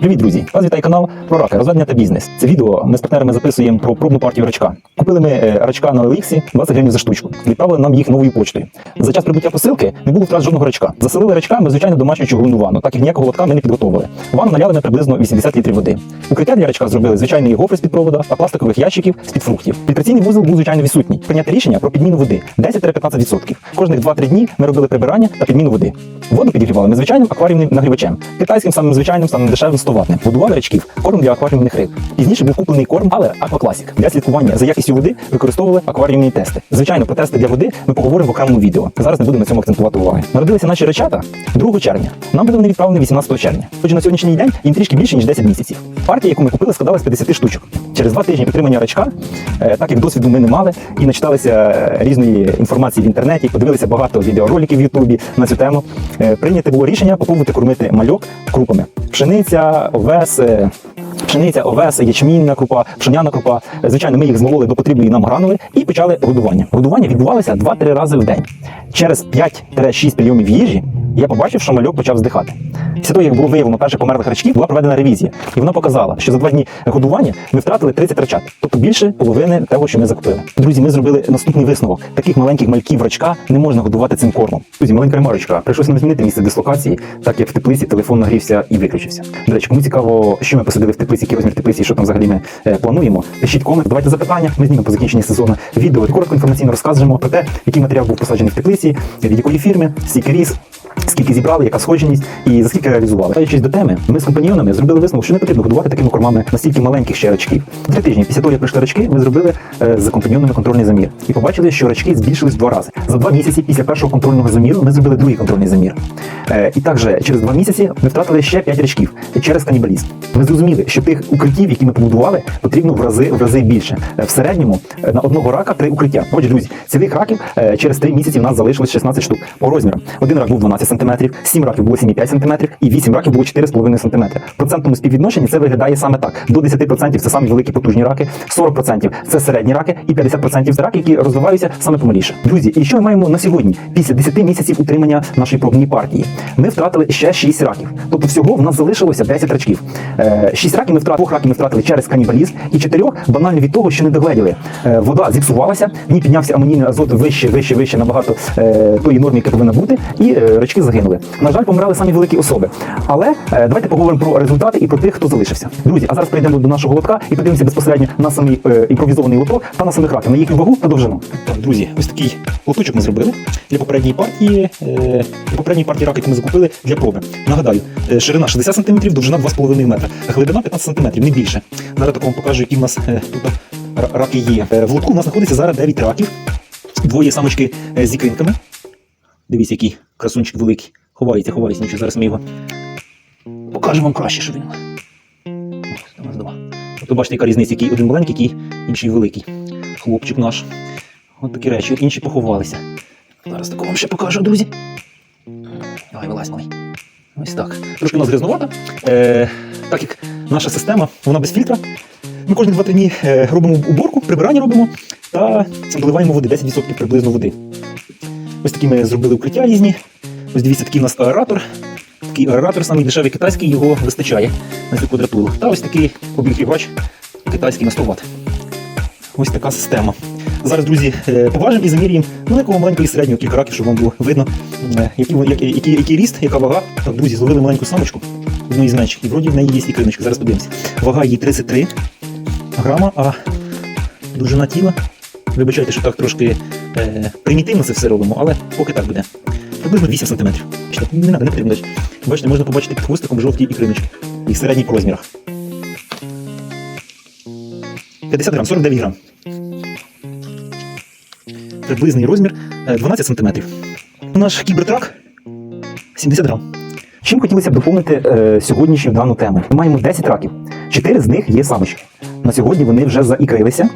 Привіт, друзі! Вас вітає канал про раки, розведення та бізнес. Це відео ми з партнерами записуємо про пробну партію рачка. Купили ми е, рачка на OLX 20 гривень за штучку. Відправили нам їх новою почтою. За час прибуття посилки не було втрат жодного рачка. Заселили рачка ми звичайно домашню чугунну ванну, так як ніякого лотка ми не підготовили. Ванну наляли ми приблизно 80 літрів води. Укриття для рачка зробили звичайний гофри з під провода та пластикових ящиків з під фруктів. Фільтраційний вузол був звичайно відсутній. Прийняти рішення про підміну води 10-15%. Кожних 2-3 дні ми робили прибирання та підміну води. Воду підігрівали ми звичайним акваріумним нагрівачем, китайським самим звичайним, самим дешевим 100 ватним. Годували рачків, корм для акваріумних риб. Пізніше був куплений корм, але аквакласік. Для слідкування за якістю води використовували акваріумні тести. Звичайно, про тести для води ми поговоримо в окремому відео. Зараз не будемо на цьому акцентувати уваги. Народилися наші речата 2 червня. Нам були вони відправлені 18 червня. Отже, на сьогоднішній день їм трішки більше ніж 10 місяців. Партія, яку ми купили, складалась з 50 штучок. Через два тижні підтримання рачка, е, так як досвіду ми не мали, і начиталися е, різної інформації в інтернеті, подивилися багато відеороликів в Ютубі на цю тему. Е, Прийняте було рішення попробувати кормити мальок крупами. Пшениця, овес. е, Пшениця, овес, ячмінна крупа, пшеняна крупа. Звичайно, ми їх змололи до потрібної нам гранули і почали годування. Годування відбувалося 2-3 рази в день. Через 5-6 прийомів їжі я побачив, що мальок почав здихати. Після того, як було виявлено перших померлих рачків, була проведена ревізія, і вона показала, що за два дні годування ми втратили 30 рачат, тобто більше половини того, що ми закупили. Друзі, ми зробили наступний висновок: таких маленьких мальків рачка не можна годувати цим кормом. Друзі, маленька ремарочка. Прийшлося нам змінити місце дислокації, так як в теплиці телефон нагрівся і виключився. До речі, кому цікаво, що ми посадили в теплиці, який розмір теплиці, і що там взагалі ми е, плануємо. Пишіть комент, давайте запитання. Ми знімемо по закінченні сезону відео. Коротко інформаційно розкажемо про те, який матеріал був посаджений в теплиці, від якої фірми, скільки ріс, скільки зібрали, яка сходженість і за скільки реалізували. Вертаючись до теми, ми з компаньйонами зробили висновок, що не потрібно годувати такими кормами настільки маленьких ще рачків. Три тижні після того, як прийшли рачки, ми зробили е, з компаньйонами контрольний замір і побачили, що рачки збільшились в два рази. За два місяці після першого контрольного заміру ми зробили другий контрольний замір. Е, і також через два місяці ми втратили ще п'ять рачків через канібалізм. Ми зрозуміли, що тих укриттів, які ми побудували, потрібно в рази в рази більше. Е, В середньому на одного рака три укриття. Отже, друзі, цілих раків через три місяці в нас залишилось 16 штук по розмірам. Один рак був 12 см, 7 раків було 7,5 см і 8 раків було 4,5 см. В процентному співвідношенні це виглядає саме так: до 10% це самі великі потужні раки, 40% це середні раки, і 50% це раки, які розвиваються саме помаліше. Друзі, і що ми маємо на сьогодні? Після 10 місяців утримання нашої пробної партії ми втратили ще 6 раків. Тобто всього в нас залишилося 10 рачків. 6 раків ми втратили, двох раків ми втратили через канібалізм, і 4 банально від того, що не догледіли. Е, Вода зіпсувалася, в ній піднявся амонійний азот вище, вище, вище набагато е, тої норми, яка повинна бути, і е, рачки загинули. На жаль, помирали самі великі особи. Але е, давайте поговоримо про результати і про тих, хто залишився. Друзі, а зараз перейдемо до нашого лотка і подивимося безпосередньо на самий е, імпровізований лоток та на самих раків, на їхню вагу та довжину. Так, друзі, ось такий лоточок ми зробили для попередньої партії. Е, для попередньої партії рак, яку ми закупили для проби. Нагадаю, е, ширина 60 см, довжина 2,5 метра, глибина 15 см, не більше. Зараз так вам покажу, які в нас е, тут раки є. Е, в лотку у нас знаходиться зараз 9 раків, двоє самочки е, з ікринками. Дивіться, який красунчик великий. Ховається, ховається, нічого. Зараз ми його покажемо вам краще, що він. Ось, два. Тобто бачите, яка різниця, який один маленький, який інший великий. Хлопчик наш. От такі речі, от інші поховалися. Зараз такого вам ще покажу, друзі. Давай, вилазь, малий. Ось так. Трошки у нас грязнувато. Е, так як наша система, вона без фільтра. Ми кожні 2-3 дні е, робимо уборку, прибирання робимо та доливаємо води, 10% приблизно води. Ось такі ми зробили укриття різні. Ось дивіться, такий у нас аератор. Такий аератор, самий дешевий китайський, його вистачає на цю квадратуру. Та ось такий обігрівач китайський на 100 Вт. Ось така система. Зараз, друзі, е, поважимо і замірюємо великого, маленького і середнього кілька раків, щоб вам було видно, який, який, який, який ріст, яка вага. Так, друзі, зловили маленьку самочку, одну із менших, і вроді в неї є і криночка. Зараз подивимося. Вага її 33 грама, а довжина тіла. Вибачайте, що так трошки е, примітивно це все робимо, але поки так буде. Приблизно 8 см. Не треба, не потрібно. Бачите, можна побачити під хвостиком жовті ікриночки. Їх середній по розмірах. 50 грам, 49 грам. Приблизний розмір е, 12 см. Наш кібертрак 70 грам. Чим хотілося б доповнити е, сьогоднішню дану тему? Ми маємо 10 раків. Чотири з них є самочки. На сьогодні вони вже заікрилися,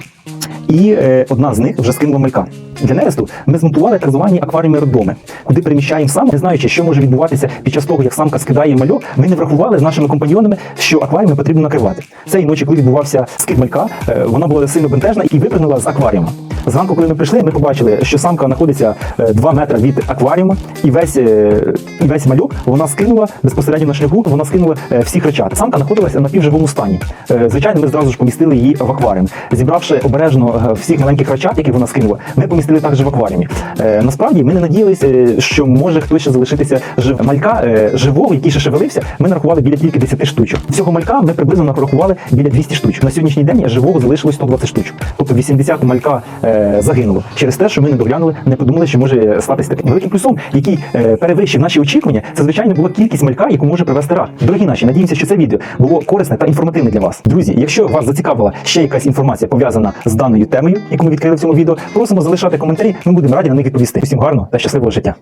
і е, одна з них вже скинула малька. Для нересту ми змонтували так звані акваріуми роддоми, куди переміщаємо самок, не знаючи, що може відбуватися під час того, як самка скидає мальо. Ми не врахували з нашими компаньонами, що акваріуми потрібно накривати. Цієї ночі, коли відбувався скид малька, е, вона була сильно бентежна і випрыгнула з акваріума. Зранку, коли ми прийшли, ми побачили, що самка знаходиться 2 метри від акваріума, і весь, е, весь мальок вона скинула безпосередньо на шляху, вона скинула е, всі кричати. Самка знаходилася на півживому стані. Е, Звичайно, ми зразу ж помістили її в акваріум. Зібравши обережно е, всіх маленьких кричат, які вона скинула, ми помістили також в акваріумі. Е, Насправді ми не надіялися, е, що може хтось ще залишитися жив. Малька е, живого, який ще шевелився, ми нарахували біля тільки 10 штучок. Всього малька ми приблизно нарахували біля 200 штучок. На сьогоднішній день живого залишилось 120 штучок. Тобто 80 малька е, загинуло через те, що ми не доглянули, не подумали, що може статися таким великим плюсом, який е, перевищив наші очікування. Це звичайно була кількість малька, яку може привести рак. Дорогі наші, надіємося, що це відео було корисне та інформативне для вас. Друзі, якщо вас зацікавила ще якась інформація пов'язана з даною темою, яку ми відкрили в цьому відео, просимо залишати коментарі. Ми будемо раді на них відповісти. Всім гарного та щасливого життя.